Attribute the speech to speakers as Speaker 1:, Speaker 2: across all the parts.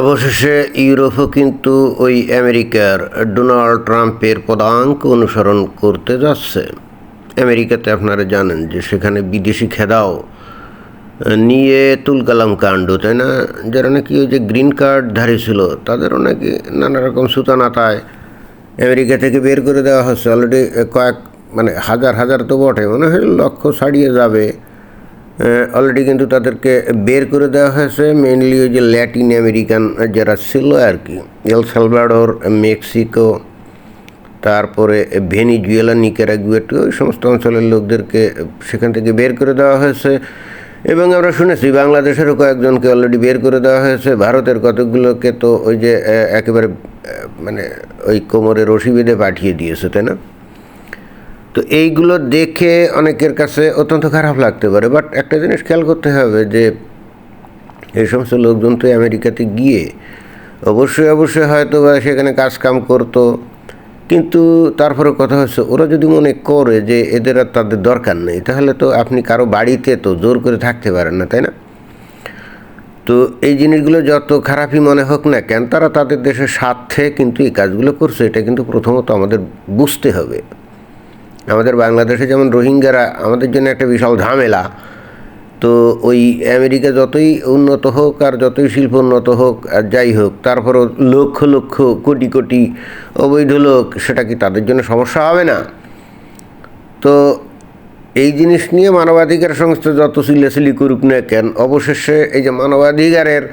Speaker 1: অবশেষে ইউরোপও কিন্তু ওই আমেরিকার ডোনাল্ড ট্রাম্পের পদাঙ্ক অনুসরণ করতে যাচ্ছে। আমেরিকাতে আপনারা জানেন যে সেখানে বিদেশি খেদাও নিয়ে তুলকালাম কাণ্ড, তাই না? যারা নাকি ওই যে গ্রিন কার্ড ধারী ছিল, তাদেরও নাকি নানা রকম সুতানাতায় আমেরিকা থেকে বের করে দেওয়া হচ্ছে। অলরেডি কয়েক মানে হাজার হাজার তো বটে, মনে হয় লক্ষ ছাড়িয়ে যাবে। অলরেডি কিন্তু তাদেরকে বের করে দেওয়া হয়েছে মেনলি ওই যে ল্যাটিন আমেরিকান যারা ছিল আর কি। এল সালভাডোর মেক্সিকো তারপরে ভেনিজুয়েলা নিকারাগুয়েটো ওই সমস্ত অঞ্চলের লোকদেরকে সেখান থেকে বের করে দেওয়া হয়েছে। এবং আমরা শুনেছি বাংলাদেশেরও কয়েকজনকে অলরেডি বের করে দেওয়া হয়েছে, ভারতের কতকগুলোকে তো ওই যে একেবারে মানে ওই কোমরে রশি বেঁধে পাঠিয়ে দিয়েছে, তাই না? তো এইগুলো দেখে অনেকের কাছে অত্যন্ত খারাপ লাগতে পারে। বাট একটা জিনিস খেয়াল করতে হবে যে, এই সমস্ত লোকজন তো আমেরিকাতে গিয়ে অবশ্যই অবশ্যই হয়তো বা সেখানে কাজ কাম করতো। কিন্তু তারপরে কথা হচ্ছে, ওরা যদি মনে করে যে এদের আর তাদের দরকার নেই, তাহলে তো আপনি কারও বাড়িতে তো জোর করে থাকতে পারেন না, তাই না? তো এই জিনিসগুলো যত খারাপই মনে হোক না কেন, তারা তাদের দেশের স্বার্থে কিন্তু এই কাজগুলো করছে। এটা কিন্তু প্রথমত আমাদের বুঝতে হবে। আমাদের বাংলাদেশে যেমন রোহিঙ্গারা আমাদের জন্য একটা বিশাল ঝামেলা, তো ওই আমেরিকা যতই উন্নত হোক আর যতই শিল্প উন্নত হোক আর যাই হোক, তারপরও লক্ষ লক্ষ কোটি কোটি অবৈধ লোক, সেটা কি তাদের জন্য সমস্যা হবে না? তো এই জিনিস নিয়ে মানবাধিকার সংস্থা যত সিলেসিলি করুক না কেন, অবশেষে এই যে মানবাধিকারের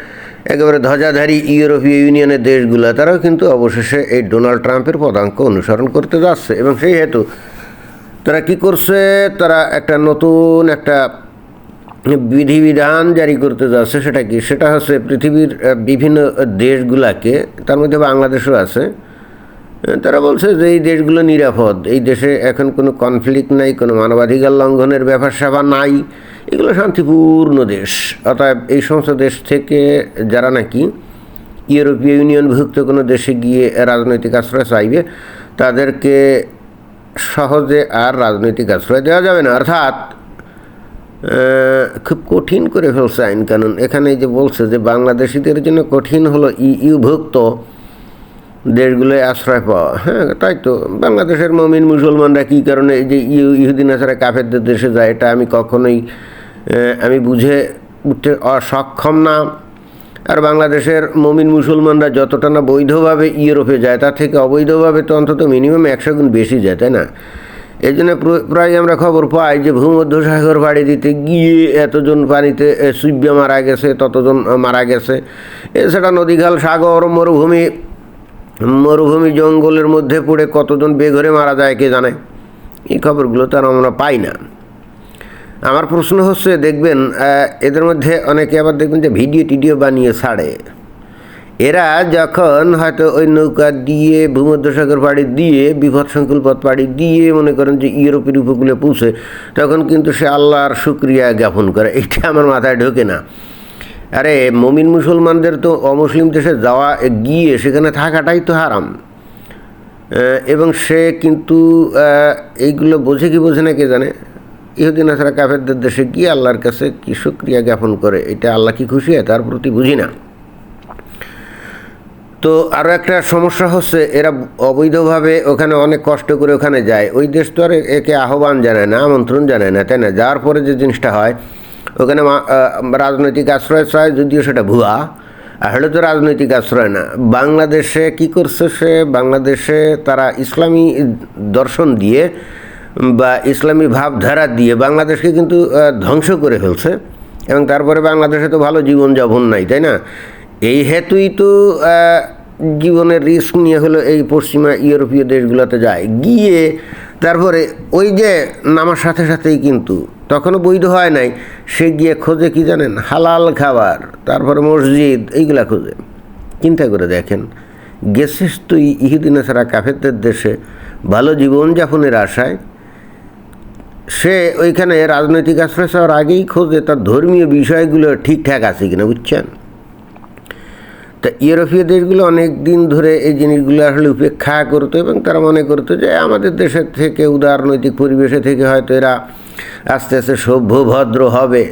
Speaker 1: একেবারে ধ্বজাধারী ইউরোপীয় ইউনিয়নের দেশগুলো, তারাও কিন্তু অবশেষে এই ডোনাল্ড ট্রাম্পের পদাঙ্ক অনুসরণ করতে যাচ্ছে এবং সেই হেতু তারা কি করছে? তারা একটা নতুন একটা বিধিবিধান জারি করতে যাচ্ছে। সেটা কি? সেটা হচ্ছে পৃথিবীর বিভিন্ন দেশগুলাকে, তার মধ্যে বাংলাদেশও আছে। তারা বলছে যে এই দেশগুলো নিরাপদ। এই দেশে এখন কোনো কনফ্লিক্ট নাই, কোনো মানবাধিকার লঙ্ঘনের ব্যাপার স্যাপার নাই। এগুলো শান্তিপূর্ণ দেশ। অতএব এই সমস্ত দেশ থেকে যারা নাকি ইউরোপীয় ইউনিয়নভুক্ত কোনো দেশে গিয়ে রাজনৈতিক আশ্রয় চাইবে, তাদেরকে সহজে আর রাজনৈতিক আশ্রয় দেওয়া যাবে না। অর্থাৎ খুব কঠিন করে ফেলছে আইন কানুন। এখানে যে বলছে যে বাংলাদেশিদের জন্য কঠিন হলো ইউভুক্ত দেশগুলোয় আশ্রয় পাওয়া। হ্যাঁ তাই তো। বাংলাদেশের মমিন মুসলমানরা কী কারণে এই যে ইহুদিন আসারা কাফেরদের দেশে যায়, এটা আমি কখনোই আমি বুঝে উঠতে অসক্ষম না। আর বাংলাদেশের মমিন মুসলমানরা যতটা না বৈধভাবে ইউরোপে যায় তার থেকে অবৈধভাবে তো অন্তত মিনিমাম একশো গুণ বেশি যায় তাই না? এই জন্য প্রায় আমরা খবর পাই যে ভূমধ্যসাগর পাড়ি দিতে গিয়ে এতজন পানিতে এ, সুইব্যা মারা গেছে ততজন মারা গেছে। এছাড়া নদীখাল সাগর মরুভূমি মরুভূমি জঙ্গলের মধ্যে পড়ে কতজন বেঘরে মারা যায় কে জানে? এই খবরগুলো তো আর আমরা পাই না। আমার প্রশ্ন হচ্ছে, দেখবেন এদের মধ্যে অনেকে আবার দেখবেন যে ভিডিও টিডিও বানিয়ে ছাড়ে। এরা যখন হয়তো ওই নৌকা দিয়ে, ভূমধ্যসাগর পাড়ি দিয়ে বিপদ সংকুল পথ পাড়ি দিয়ে মনে করেন যে ইউরোপের উপকূলে পৌঁছে, তখন কিন্তু সে আল্লাহর শুক্রিয়া জ্ঞাপন করে। এটা আমার মাথায় ঢোকে না। আরে, মমিন মুসলমানদের তো অমুসলিম দেশে যাওয়া, গিয়ে সেখানে থাকাটাই তো হারাম। এবং সে কিন্তু এইগুলো বোঝে কি বোঝে না কে জানে? ইহুদিন আসারা কাফেরদের দেশে গিয়ে আল্লাহর কাছে কি শুক্রিয়া জ্ঞাপন করে, এটা আল্লাহ কি খুশি হয় তার প্রতি বুঝি না। তো আরও একটা সমস্যা হচ্ছে, এরা অবৈধভাবে ওখানে অনেক কষ্ট করে ওখানে যায়। ওই দেশ তো আর একে আহ্বান জানায় না, আমন্ত্রণ জানায় না, তাই না? যার পরে যে জিনিসটা হয়, ওখানে রাজনৈতিক আশ্রয় চায়, যদিও সেটা ভুয়া, আসলে তো রাজনৈতিক আশ্রয় না। বাংলাদেশে কি করছে সে? বাংলাদেশে তারা ইসলামী দর্শন দিয়ে বা ইসলামী ভাবধারা দিয়ে বাংলাদেশকে কিন্তু ধ্বংস করে ফেলছে। এবং তারপরে বাংলাদেশে তো ভালো জীবনযাপন নাই, তাই না? এই হেতুই তো জীবনের রিস্ক নিয়ে হলো এই পশ্চিমা ইউরোপীয় দেশগুলোতে যায়। গিয়ে তারপরে ওই যে নামার সাথে সাথেই কিন্তু, তখনও বৈধ হয় নাই, সে গিয়ে খোঁজে কি জানেন? হালাল খাবার, তারপরে মসজিদ, এইগুলা খোঁজে। চিন্তা করে দেখেন, গেছিস তুই ইহুদিনে ছাড়া কাফেরদের দেশে ভালো জীবনযাপনের আশায়? সে ওইখানে রাজনৈতিক আশ্রয় চাওয়ার আগেই খোঁজে তার ধর্মীয় বিষয়গুলো ঠিকঠাক আছে কিনা, বুঝছেন? তা ইউরোপীয় দেশগুলো অনেক দিন ধরে এই জিনিসগুলো আসলে উপেক্ষা করতো এবং তারা মনে করতো যে আমাদের দেশের থেকে, উদারনৈতিক পরিবেশে থেকে হয়তো এরা আস্তে আস্তে সভ্য, ভদ্র হবে,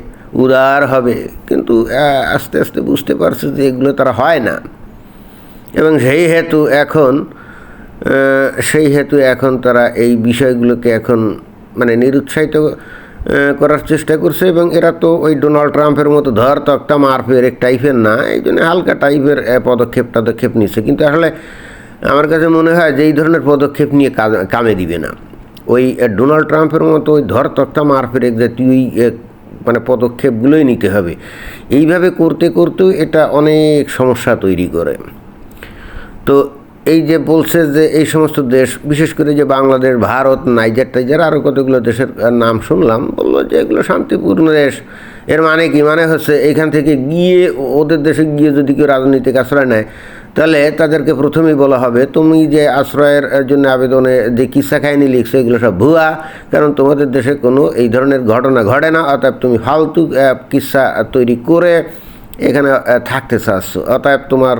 Speaker 1: উদার হবে। কিন্তু আস্তে আস্তে বুঝতে পারছে যে এগুলো তারা হয় না। এবং সেই হেতু এখন সেই হেতু এখন তারা এই বিষয়গুলোকে এখন মানে নিরুৎসাহিত করার চেষ্টা করছে এবং এরা তো ওই ডোনাল্ড ট্রাম্পের মতো ধর তক্তা মারফের এক টাইপের না, এই জন্য হালকা টাইপের পদক্ষেপ পদক্ষেপ নিচ্ছে কিন্তু আসলে আমার কাছে মনে হয় যে এই ধরনের পদক্ষেপ নিয়ে কামে দিবে না। ওই ডোনাল্ড ট্রাম্পের মতো ওই ধর তক্তা মারফের এক জাতীয় মানে পদক্ষেপগুলোই নিতে হবে। এইভাবে করতে, করতেও এটা অনেক সমস্যা তৈরি করে। তো এই যে বলছে যে এই সমস্ত দেশ, বিশেষ করে যে বাংলাদেশ, ভারত, নাইজার টাইজার আরও কতগুলো দেশের নাম শুনলাম, বলল যে এগুলো শান্তিপূর্ণ দেশ। এর মানে কি? মানে হচ্ছে এইখান থেকে গিয়ে ওদের দেশে গিয়ে যদি কেউ রাজনৈতিক আশ্রয় নেয়, তাহলে তাদেরকে প্রথমেই বলা হবে, তুমি যে আশ্রয়ের জন্য আবেদনে যে কিসা খাইনি লিখছো, এগুলো সব ভুয়া, কারণ তোমাদের দেশে কোনো এই ধরনের ঘটনা ঘটে না অর্থাৎ তুমি ফালতু কিসা তৈরি করে এখানে থাকতে চাচ্ছ। অতএব তোমার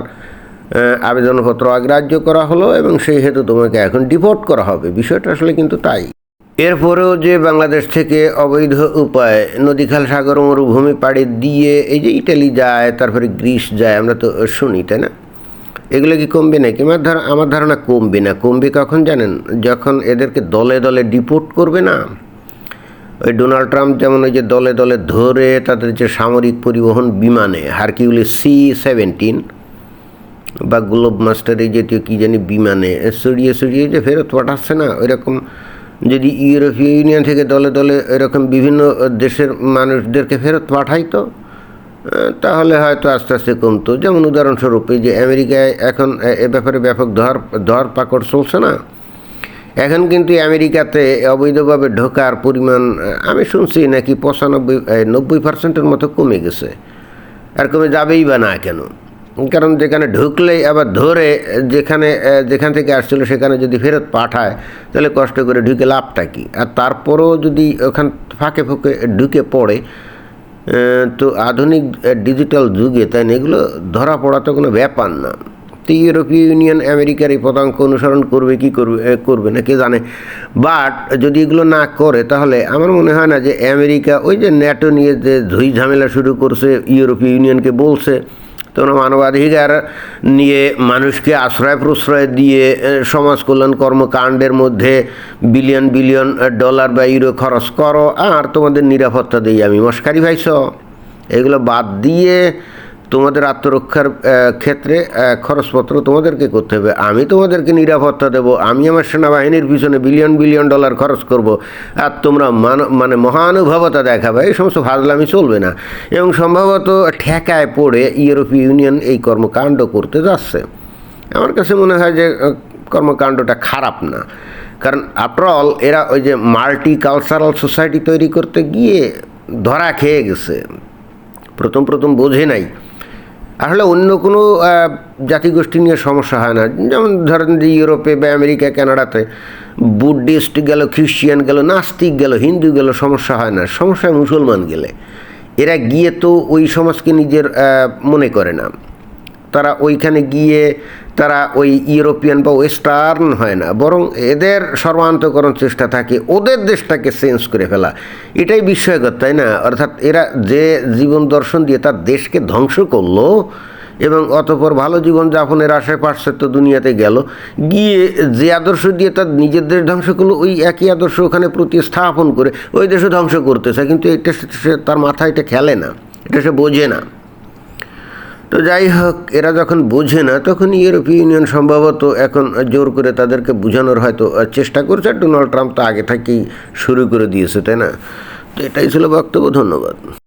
Speaker 1: আবেদনপত্র অগ্রাহ্য করা হলো এবং সেই হেতু তোমাকে এখন ডিপোর্ট করা হবে। বিষয়টা আসলে কিন্তু তাই। এরপরেও যে বাংলাদেশ থেকে অবৈধ উপায় নদীখাল সাগর মরুভূমি পাড়ি দিয়ে এই যে ইটালি যায়, তারপরে গ্রিস যায়, আমরা তো শুনি, তাই না? এগুলো কি কমবে নাকি? আমার ধারণা আমার ধারণা কমবে না। কমবে কখন জানেন? যখন এদেরকে দলে দলে ডিপোর্ট করবে না? ওই ডোনাল্ড ট্রাম্প যেমন ওই যে দলে দলে ধরে তাদের যে সামরিক পরিবহন বিমানে হারকিউলি সি সেভেন্টিন বা গ্লোব মাস্টারে জাতীয় কী জানি বিমানে। সরিয়ে সরিয়ে যে ফেরত পাঠাচ্ছে না, ওইরকম যদি ইউরোপীয় ইউনিয়ন থেকে দলে দলে এরকম বিভিন্ন দেশের মানুষদেরকে ফেরত পাঠাইতো তাহলে হয়তো আস্তে আস্তে কমতো। যেমন উদাহরণস্বরূপ এই যে আমেরিকায় এখন এ ব্যাপারে ব্যাপক ধর ধর পাকড় চলছে না, এখন কিন্তু আমেরিকাতে অবৈধভাবে ঢোকার পরিমাণ আমি শুনছি নাকি পঁচানব্বই নব্বই পার্সেন্টের মতো কমে গেছে। আর কমে যাবেই বা না কেন? কারণ যেখানে ঢুকলেই আবার ধরে, যেখানে যেখান থেকে আসছিল সেখানে যদি ফেরত পাঠায়, তাহলে কষ্ট করে ঢুকে লাভটা কি? আর তারপরেও যদি ওখান ফাঁকে ফুঁকে ঢুকে পড়ে তো আধুনিক ডিজিটাল যুগে, তাই এগুলো ধরা পড়া তো কোনো ব্যাপার না। তো ইউরোপীয় ইউনিয়ন, আমেরিকার এই পদাঙ্ক অনুসরণ করবে, কি করবে করবে না, কে জানে? বাট যদি এগুলো না করে, তাহলে আমার মনে হয় না যে আমেরিকা, ওই যে ন্যাটো নিয়ে যে ঝুই ঝামেলা শুরু করছে, ইউরোপীয় ইউনিয়নকে বলছে তোমরা মানবাধিকার নিয়ে মানুষকে আশ্রয় প্রশ্রয় দিয়ে সমাজ কল্যাণ কর্মকাণ্ডের মধ্যে বিলিয়ন বিলিয়ন ডলার বা ইউরো খরচ করো। আর তোমাদের নিরাপত্তা দিই আমি। মস্কারি ভাইছ এগুলো বাদ দিয়ে তোমাদের আত্মরক্ষার ক্ষেত্রে খরচপত্র তোমাদেরকে করতে হবে। আমি তোমাদেরকে নিরাপত্তা দেব। আমি আমার সেনাবাহিনীর পিছনে বিলিয়ন বিলিয়ন ডলার খরচ করব। আর তোমরা মান মহানুভবতা দেখাবে। এই সমস্ত ফাজলামি চলবে না। এবং সম্ভবত ঠেকায় পড়ে ইউরোপীয় ইউনিয়ন এই কর্মকাণ্ড করতে যাচ্ছে। আমার কাছে মনে হয় যে কর্মকাণ্ডটা খারাপ না। কারণ আফটার অল এরা ওই যে মাল্টি কালচারাল সোসাইটি তৈরি করতে গিয়ে ধরা খেয়ে গেছে। প্রথম প্রথম বোঝে নাই। আসলে অন্য কোনো জাতিগোষ্ঠী নিয়ে সমস্যা হয় না। যেমন ধরেন যে ইউরোপে বা আমেরিকা, কানাডাতে বুদ্ধিস্ট গেল খ্রিস্টিয়ান গেল, নাস্তিক গেল, হিন্দু গেল, সমস্যা হয় না। সমস্যা মুসলমান গেলে। এরা গিয়ে তো ওই সমাজকে নিজের মনে করে না। তারা ওইখানে গিয়ে তারা ওই ইউরোপিয়ান বা ওয়েস্টার্ন হয় না, বরং এদের সর্বান্তকরণ চেষ্টা থাকে ওদের দেশটাকে চেঞ্জ করে ফেলা। এটাই বিস্ময়কর, তাই না? অর্থাৎ এরা যে জীবন দর্শন দিয়ে তার দেশকে ধ্বংস করল এবং অতপর ভালো জীবনযাপনের আশায় পাশে তো দুনিয়াতে গেল, গিয়ে যে আদর্শ দিয়ে তার নিজের দেশ ধ্বংস করল, ওই একই আদর্শ ওখানে প্রতিস্থাপন করে ওই দেশও ধ্বংস করতেছে, কিন্তু এটা সে তার মাথায় এটা খেলে না, এটা সে বোঝে না। তো যাই হোক, এরা যখন বোঝে না, তখন ইউরোপীয় ইউনিয়ন সম্ভবত এখন জোর করে তাদেরকে বোঝানোর হয়তো চেষ্টা করছে। ডোনাল্ড ট্রাম্প তো আগে থেকেই শুরু করে দিয়েছে, তাই না? তো এটাই ছিল বক্তব্য, ধন্যবাদ।